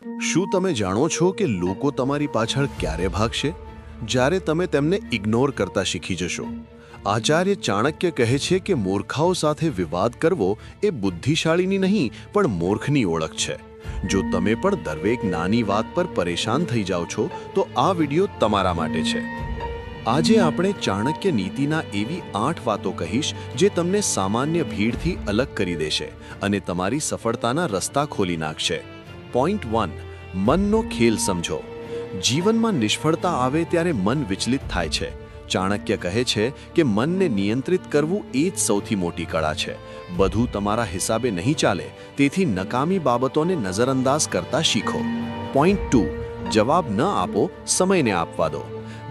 શું તમે જાણો છો કે લોકો તમારી પાછળ ક્યારે ભાગશે? જ્યારે તમે તેમને ઇગ્નોર કરતા શીખી જશો. આચાર્ય ચાણક્ય કહે છે કે મૂર્ખાઓ સાથે વિવાદ કરવો એ બુદ્ધિશાળીની નહીં, પણ મૂર્ખની ઓળખ છે. જો તમે પણ દરેક નાની વાત પર પરેશાન થઈ જાઓ છો, તો આ વિડિયો તમારા માટે છે. આજે આપણે ચાણક્ય નીતિના એવી આઠ વાતો કહીશ, જે તમને સામાન્ય ભીડથી અલગ કરી દેશે અને તમારી સફળતાના રસ્તા ખોલી નાખશે. પોઈન્ટ વન, મનનો ખેલ સમજો. જીવનમાં નિષ્ફળતા આવે ત્યારે મન વિચલિત થાય છે. ચાણક્ય કહે છે કે મનને નિયંત્રિત કરવું એ જ સૌથી મોટી કળા છે. બધું તમારા હિસાબે નહીં ચાલે, તેથી નકામી બાબતોને નજરઅંદાજ કરતા શીખો. પોઈન્ટ ટુ, જવાબ ન આપો, સમયને આપવા દો.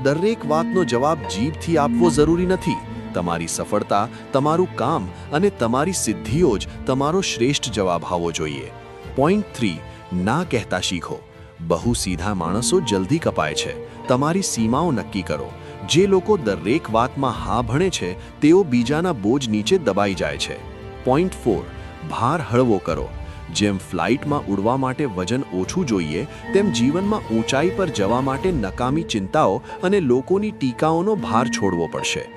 દરેક વાતનો જવાબ જીભથી આપવો જરૂરી નથી. તમારી સફળતા, તમારું કામ અને તમારી સિદ્ધિઓ જ તમારો શ્રેષ્ઠ જવાબ આવવો જોઈએ. પોઈન્ટ થ્રી ના કહેતા શીખો. બહુ સીધા માણસો જલ્દી કપાય છે. તમારી સીમાઓ નક્કી કરો. જે લોકો દરેક વાતમાં હા ભણે છે, તેઓ બીજાના બોજ નીચે દબાઈ જાય છે. પોઈન્ટ ફોર ભાર હળવો કરો. જેમ ફ્લાઇટમાં ઉડવા માટે વજન ઓછું જોઈએ, તેમ જીવનમાં ઊંચાઈ પર જવા માટે નકામી ચિંતાઓ અને લોકોની ટીકાઓનો ભાર છોડવો પડશે.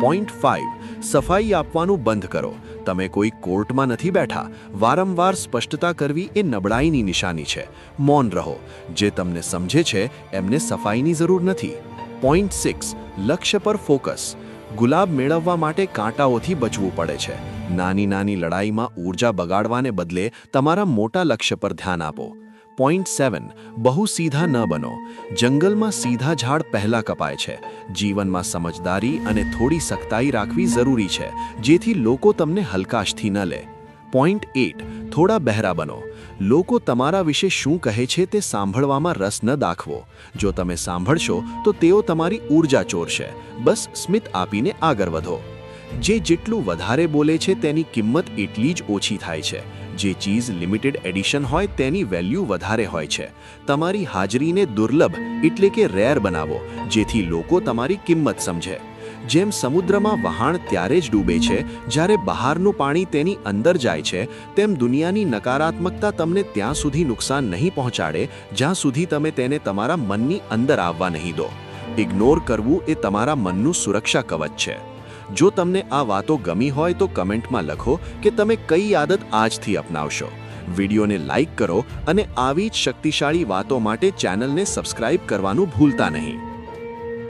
પોઈન્ટ ફાઇવ સફાઈ આપવાનું બંધ કરો. તમે કોઈ કોર્ટમાં નથી બેઠા, વારંવાર સ્પષ્ટતા કરવી એ નબળાઈની નિશાની છે. મૌન રહો. જે તમને સમજે છે, એમને સફાઈની જરૂર નથી. પોઈન્ટ સિક્સ લક્ષ્ય પર ફોકસ. ગુલાબ મેળવવા માટે કાંટાઓથી બચવું પડે છે. નાની નાની લડાઈમાં ઊર્જા બગાડવાને બદલે તમારા મોટા લક્ષ્ય પર ધ્યાન આપો. પોઈન્ટ સેવન બહુ સીધા ન બનો. જંગલમાં સીધા ઝાડ પહેલા કપાય છે. જીવનમાં સમજદારી અને થોડી સખ્તાઈ રાખવી જરૂરી છે, જેથી લોકો તમને હલકાશથી ન લે. પોઈન્ટ એટ, થોડા બહેરા બનો. લોકો તમારા વિશે શું કહે છે તે સાંભળવામાં રસ ન દાખવો. જો તમે સાંભળશો, તો તેઓ તમારી ઊર્જા ચોરશે. બસ સ્મિત આપીને આગળ વધો. જે જેટલું વધારે બોલે છે તેની કિંમત એટલી જ ઓછી થાય છે. જે ચીઝ લિમિટેડ એડિશન હોય તેની વેલ્યુ વધારે હોય છે. તમારી હાજરીને દુર્લભ એટલે કે રેર બનાવો, જેથી લોકો તમારી કિંમત સમજે. જેમ સમુદ્રમાં વહાણ ત્યારે જ ડૂબે છે, જ્યારે બહારનું પાણી તેની અંદર જાય છે, તેમ દુનિયાની નકારાત્મકતા તમને ત્યાં સુધી નુકસાન નહીં પહોંચાડે, જ્યાં સુધી તમે તેને તમારા મનની અંદર આવવા નહીં દો. ઇગ્નોર કરવું એ તમારા મનનું સુરક્ષા કવચ છે. જો તમને આ વાતો ગમી હોય તો કમેન્ટમાં લખો કે તમે કઈ આદત આજથી અપનાવશો. વિડીયોને લાઈક કરો અને આવી જ શક્તિશાળી વાતો માટે ચેનલને સબસ્ક્રાઇબ કરવાનું ભૂલતા નહીં.